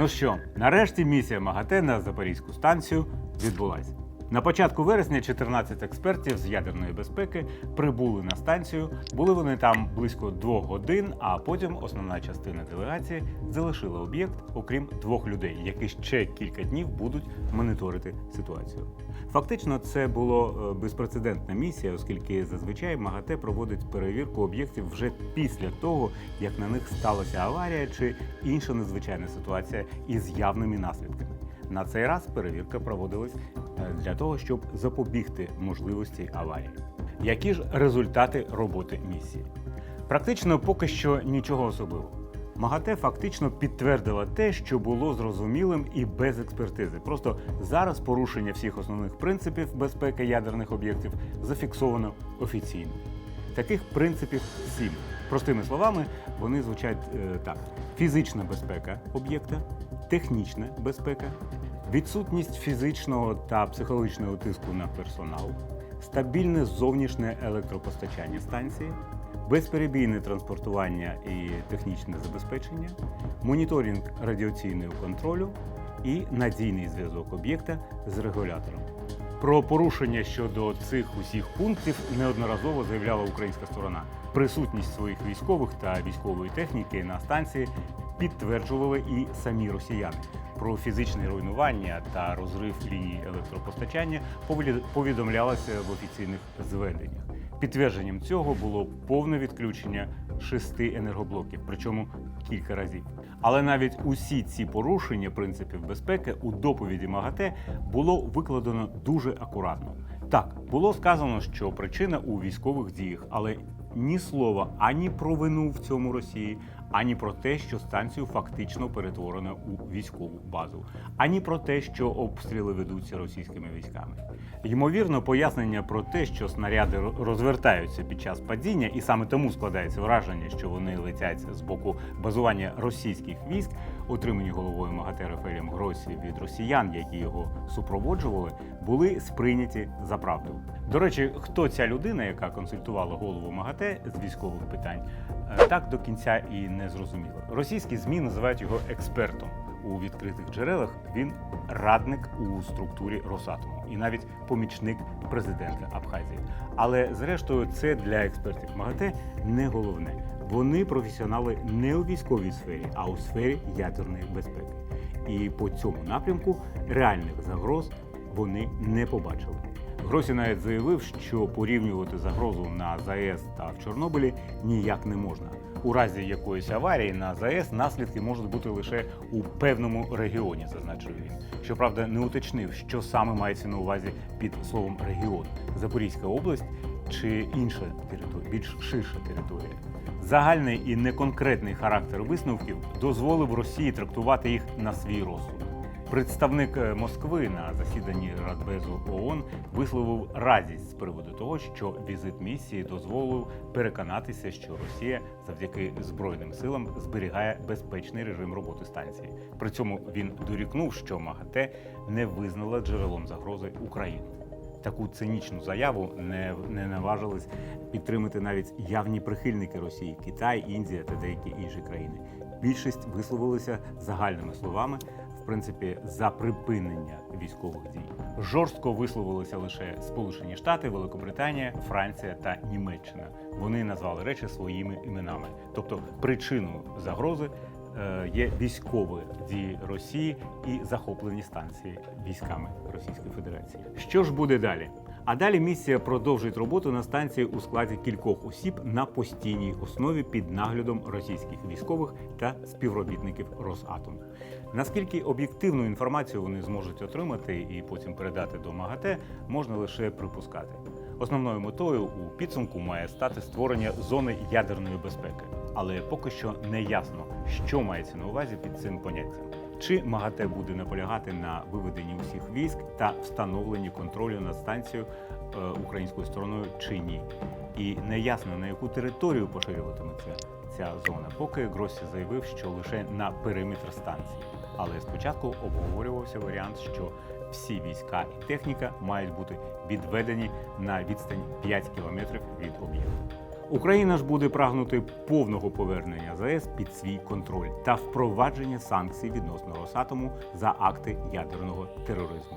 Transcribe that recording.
Ну що, нарешті місія МАГАТЕ на Запорізьку станцію відбулася. На початку вересня 14 експертів з ядерної безпеки прибули на станцію. Були вони там близько двох годин, а потім основна частина делегації залишила об'єкт, окрім двох людей, які ще кілька днів будуть моніторити ситуацію. Фактично, це було е, безпрецедентна місія, оскільки зазвичай МАГАТЕ проводить перевірку об'єктів вже після того, як на них сталася аварія чи інша надзвичайна ситуація із явними наслідками. На цей раз перевірка проводилась е, для того, щоб запобігти можливості аварії. Які ж результати роботи місії? Практично поки що нічого особливого. МАГАТЕ фактично підтвердила те, що було зрозумілим і без експертизи. Просто зараз порушення всіх основних принципів безпеки ядерних об'єктів зафіксовано офіційно. Таких принципів сім. Простими словами, вони звучать е, так: фізична безпека об'єкта, технічна безпека, відсутність фізичного та психологічного тиску на персонал, стабільне зовнішнє електропостачання станції, безперебійне транспортування і технічне забезпечення, моніторинг радіаційного контролю і надійний зв'язок об'єкта з регулятором. Про порушення щодо цих усіх пунктів неодноразово заявляла українська сторона. Присутність своїх військових та військової техніки на станції підтверджували і самі росіяни. Про фізичне руйнування та розрив ліній електропостачання повідомлялося в офіційних зведеннях. Підтвердженням цього було повне відключення шести енергоблоків, причому кілька разів. Але навіть усі ці порушення принципів безпеки у доповіді МАГАТЕ було викладено дуже акуратно. Так, було сказано, що причина у військових діях, але ні слова ані про вину в цьому Росії, ані про те, що станцію фактично перетворено у військову базу, ані про те, що обстріли ведуться російськими військами. Ймовірно, пояснення про те, що снаряди розвертаються під час падіння, і саме тому складається враження, що вони летять з боку базування російських військ, отримані головою МАГАТЕ Рафаелем Гросі від росіян, які його супроводжували, були сприйняті за правду. До речі, хто ця людина, яка консультувала голову МАГАТЕ з військових питань, е, так до кінця і не зрозуміло. Російські змі називають його експертом. У відкритих джерелах він радник у структурі Росатому і навіть помічник президента Абхазії. Але зрештою, це для експертів МАГАТЕ не головне. Вони професіонали не у військовій сфері, а у сфері ядерної безпеки. І по цьому напрямку реальних загроз вони не побачили. Гросі навіть заявив, що порівнювати загрозу на ЗАЕС та в Чорнобилі ніяк не можна. У разі якоїсь аварії на ЗАЕС наслідки можуть бути лише у певному регіоні, зазначив він. Щоправда, не уточнив, що саме мається на увазі під словом регіон Запорізька область чи інша територія, більш ширша територія. Загальний і неконкретний характер висновків дозволив Росії трактувати їх на свій розсуд. Представник е, Москви на засіданні Радбезу ООН висловив радість з приводу того, що візит місії дозволив переконатися, що Росія завдяки збройним силам зберігає безпечний режим роботи станції. При цьому він дорікнув, що МАГАТЕ не визнала джерелом загрози Україну. Таку цинічну заяву не, не наважились підтримати навіть явні прихильники Росії Китай, Індія та деякі інші країни. Більшість висловилися загальними словами, в принципі, за припинення військових дій. Жорстко висловилися лише Сполучені Штати, Великобританія, Франція та Німеччина. Вони назвали речі своїми іменами, тобто причиною загрози е, є військові дії Росії і захоплені станції військами Російської Федерації. Що ж буде далі? А далі місія продовжить роботу на станції у складі кількох осіб на постійній основі під наглядом російських військових та співробітників Росатому. Наскільки об'єктивну інформацію вони зможуть отримати і потім передати до МАГАТЕ, можна лише припускати. Основною метою у підсумку має стати створення зони ядерної безпеки, але поки що не ясно, що мається на увазі під цим поняттям. Чи МАГАТЕ буде наполягати на виведенні усіх військ та встановленні контролю над станцією е, українською стороною чи ні? І неясно на яку територію поширюватиметься ця зона. Поки Гросі заявив, що лише на периметр станції. Але спочатку обговорювався варіант, що всі війська і техніка мають бути відведені на відстань 5 кілометрів від об'єкту. Україна ж буде прагнути повного повернення ЗАЕС під свій контроль та впровадження санкцій відносно Росатому за акти ядерного тероризму.